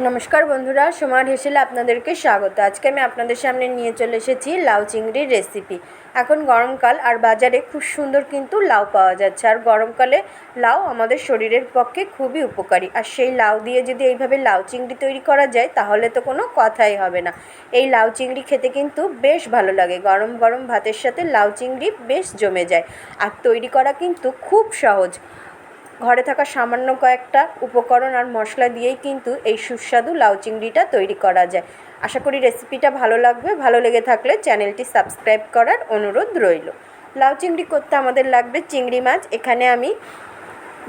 নমস্কার বন্ধুরা সমান হেসেলে আপনাদেরকে স্বাগত। আজকে আমি আপনাদের সামনে নিয়ে চলে এসেছি লাউ চিংড়ির রেসিপি এখন গরমকাল আর বাজারে খুব সুন্দর কিন্তু লাউ পাওয়া যাচ্ছে। আর গরমকালে লাউ আমাদের শরীরের পক্ষে খুবই উপকারী। আর সেই লাউ দিয়ে যদি এইভাবে লাউ চিংড়ি তৈরি করা যায়, তাহলে তো কোনো কথাই হবে না। এই লাউ চিংড়ি খেতে কিন্তু বেশ ভালো লাগে। গরম গরম ভাতের সাথে লাউ চিংড়ি বেশ জমে যায়। আর তৈরি করা কিন্তু খুব সহজ। ঘরে থাকা সামান্য কয়েকটা উপকরণ আর মশলা দিয়েই কিন্তু এই সুস্বাদু লাউ চিংড়িটা তৈরি করা যায়। আশা করি রেসিপিটা ভালো লাগবে। ভালো লেগে থাকলে চ্যানেলটি সাবস্ক্রাইব করার অনুরোধ রইল। লাউ চিংড়ি করতে আমাদের লাগবে চিংড়ি মাছ। এখানে আমি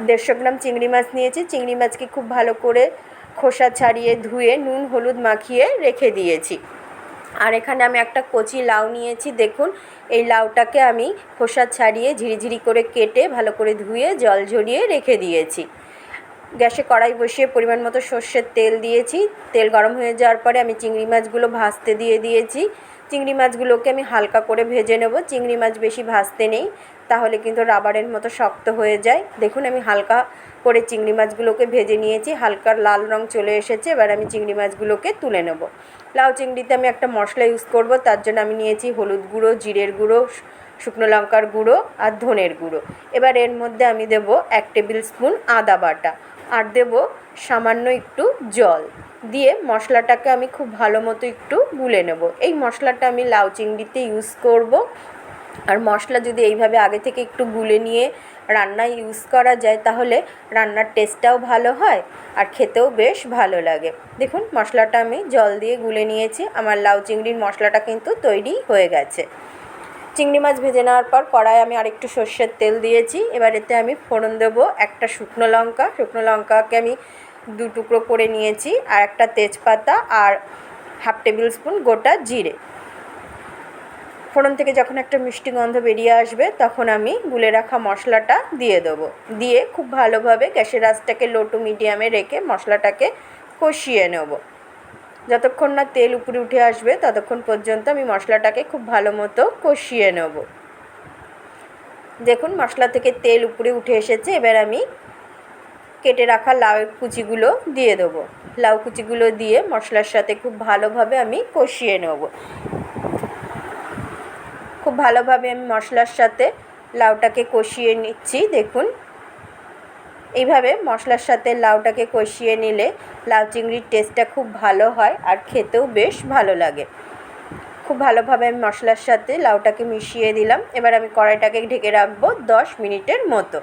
দেড়শো গ্রাম চিংড়ি মাছ নিয়েছি। চিংড়ি মাছকে খুব ভালো করে খোসা ছাড়িয়ে ধুয়ে নুন, হলুদ মাখিয়ে রেখে দিয়েছি। আর এখানে আমি একটা কচি লাউ নিয়েছি, দেখুন। এই লাউটাকে আমি খোসা ছাড়িয়ে ঝিরিঝিরি করে কেটে ভালো করে ধুয়ে, জল ঝরিয়ে রেখে দিয়েছি। গ্যাসে কড়াই বসিয়ে পরিমাণ মতো সর্ষের তেল দিয়েছি। তেল গরম হয়ে যাওয়ার পরে আমি চিংড়ি মাছগুলো ভাজতে দিয়ে দিয়েছি। চিংড়ি মাছগুলোকে আমি হালকা করে ভেজে নেব। চিংড়ি মাছ বেশি ভাজতে নেই। তাহলে কিন্তু রাবারের মতো শক্ত হয়ে যায়। দেখুন, আমি হালকা করে চিংড়ি মাছগুলোকে ভেজে নিয়েছি। হালকা লাল রং চলে এসেছে। এবার আমি চিংড়ি মাছগুলোকে তুলে নেব। লাউ চিংড়িতে আমি একটা মশলা ইউজ করব। তার জন্য আমি নিয়েছি হলুদ গুঁড়ো, জিরের গুঁড়ো শুকনো লঙ্কার গুঁড়ো আর ধনের গুঁড়ো। এবার এর মধ্যে আমি দেব এক টেবিল স্পুন আদা বাটা আর দেব সামান্য একটু জল। দিয়ে মশলাটাকে আমি খুব ভালো মতো একটু গুলে নেব। এই মশলাটা আমি লাউ চিংড়িতে ইউজ করব। আর মশলা যদি এইভাবে আগে থেকে একটু গুলে নিয়ে রান্নায় ইউজ করা যায়, তাহলে রান্নার টেস্টটাও ভালো হয় আর খেতেও বেশ ভালো লাগে। দেখুন, মশলাটা আমি জল দিয়ে গুলে নিয়েছি। আমার লাউ চিংড়ির মশলাটা কিন্তু তৈরি হয়ে গেছে। চিংড়ি মাছ ভেজে নেওয়ার পর কড়াই আমি আরেকটু সর্ষের তেল দিয়েছি। এবার এতে আমি ফোড়ন দেবো একটা শুকনো লঙ্কা। শুকনো লঙ্কাকে আমি দু টুকরো করে নিয়েছি আর একটা তেজপাতা আর হাফ টেবিল স্পুন গোটা জিরে। ফোড়ন থেকে যখন একটা মিষ্টি গন্ধ বেরিয়ে আসবে, তখন আমি গুলে রাখা মশলাটা দিয়ে দেবো। দিয়ে খুব ভালোভাবে গ্যাসের আঁচটাকে লো টু মিডিয়ামে রেখে মশলাটাকে কষিয়ে নেব। যতক্ষণ না তেল উপরে উঠে আসবে, ততক্ষণ পর্যন্ত আমি মশলাটাকে খুব ভালো মতো কষিয়ে নেব। দেখুন, মশলা থেকে তেল উপরে উঠে এসেছে। এবার আমি কেটে রাখা লাউয়ের কুচিগুলো দিয়ে দেবো। লাউ কুচিগুলো দিয়ে মশলার সাথে খুব ভালোভাবে আমি কষিয়ে নেব। খুব ভালোভাবে আমি মশলার সাথে লাউটাকে কষিয়ে নিচ্ছি, দেখুন। এইভাবে মশলার সাথে লাউটাকে কষিয়ে নিলে লাউ চিংড়ির টেস্টটা খুব ভালো হয় আর খেতেও বেশ ভালো লাগে। খুব ভালোভাবে আমি মশলার সাথে লাউটাকে মিশিয়ে দিলাম। এবার আমি কড়াইটাকে ঢেকে রাখব দশ মিনিটের মতো।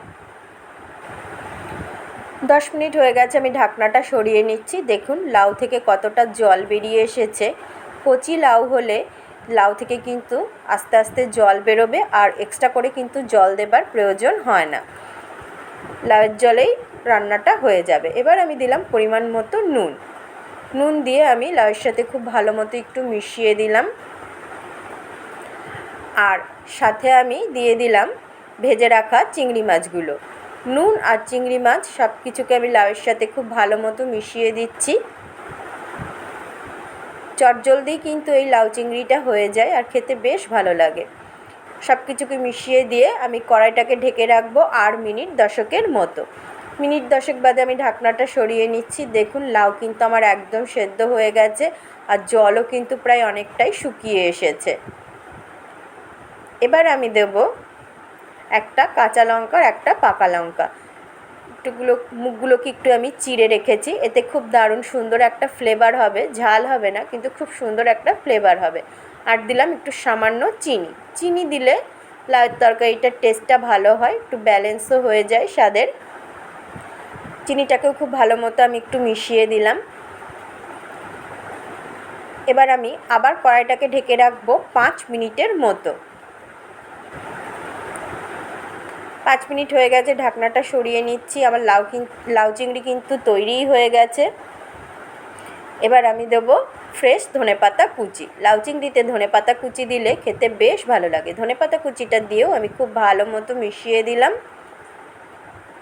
দশ মিনিট হয়ে গেছে, আমি ঢাকনাটা সরিয়ে নিচ্ছি। দেখুন, লাউ থেকে কতটা জল বেরিয়ে এসেছে। কচি লাউ হলে লাউ থেকে কিন্তু আস্তে আস্তে জল বেরোবে আর এক্সট্রা করে কিন্তু জল দেবার প্রয়োজন হয় না। লাউয়ের জলেই রান্নাটা হয়ে যাবে। এবার আমি দিলাম পরিমাণ মতো নুন। নুন দিয়ে আমি লাউয়ের সাথে খুব ভালো মতো একটু মিশিয়ে দিলাম। আর সাথে আমি দিয়ে দিলাম ভেজে রাখা চিংড়ি মাছগুলো। নুন আর চিংড়ি মাছ সব কিছুকে আমি লাউয়ের সাথে খুব ভালো মতো মিশিয়ে দিচ্ছি। চটজলদি কিন্তু এই লাউ চিংড়িটা হয়ে যায় আর খেতে বেশ ভালো লাগে। সব কিছুকে মিশিয়ে দিয়ে আমি কড়াইটাকে ঢেকে রাখব আর মিনিট দশকের মতো। মিনিট দশক বাদে আমি ঢাকনাটা সরিয়ে নিচ্ছি। দেখুন, লাউ কিন্তু আমার একদম সেদ্ধ হয়ে গেছে আর জলও কিন্তু প্রায় অনেকটাই শুকিয়ে এসেছে। এবার আমি দেব একটা কাঁচা লঙ্কার একটা পাকা লঙ্কা। একটুগুলো, মুখগুলোকে একটু আমি চিড়ে রেখেছি। এতে খুব দারুণ সুন্দর একটা ফ্লেভার হবে। ঝাল হবে না, কিন্তু খুব সুন্দর একটা ফ্লেভার হবে। আর দিলাম একটু সামান্য চিনি। চিনি দিলে লাউয়ের তরকারিটার টেস্টটা ভালো হয়, একটু ব্যালেন্সও হয়ে যায় স্বাদের। চিনিটাকেও খুব ভালো মতো আমি একটু মিশিয়ে দিলাম। এবার আমি আবার কড়াইটাকে ঢেকে রাখব পাঁচ মিনিটের মতো। পাঁচ মিনিট হয়ে গেছে, ঢাকনাটা সরিয়ে নিচ্ছি। আমার লাউ লাউ চিংড়ি কিন্তু তৈরিই হয়ে গেছে। এবার আমি দেবো ফ্রেশ ধনেপাতা কুচি। লাউ চিংড়িতে ধনেপাতা কুচি দিলে খেতে বেশ ভালো লাগে। ধনেপাতা কুচিটা দিয়েও আমি খুব ভালো মতো মিশিয়ে দিলাম।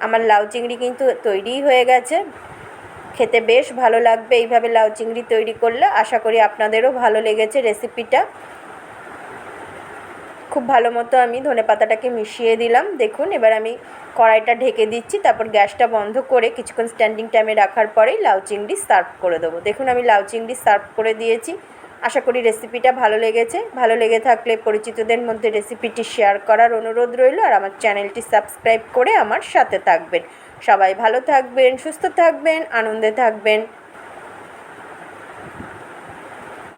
আমার লাউ চিংড়ি কিন্তু তৈরিই হয়ে গেছে। খেতে বেশ ভালো লাগবে এইভাবে লাউ চিংড়ি তৈরি করলে। আশা করি আপনাদেরও ভালো লেগেছে রেসিপিটা। খুব ভালো মতো আমি ধনে পাতাটাকে মিশিয়ে দিলাম। দেখুন, এবার আমি কড়াইটা ঢেকে দিচ্ছি, তারপর গ্যাসটা বন্ধ করে কিছুক্ষণ স্ট্যান্ডিং টাইমে রাখার পরেই লাউ চিংড়ি সার্ভ করে দেবো। দেখুন, আমি লাউ চিংড়ি সার্ভ করে দিয়েছি। আশা করি রেসিপিটা ভালো লেগেছে। ভালো লেগে থাকলে পরিচিতদের মধ্যে রেসিপিটি শেয়ার করার অনুরোধ রইল আর আমার চ্যানেলটি সাবস্ক্রাইব করে আমার সাথে থাকবেন। সবাই ভালো থাকবেন, সুস্থ থাকবেন, আনন্দে থাকবেন।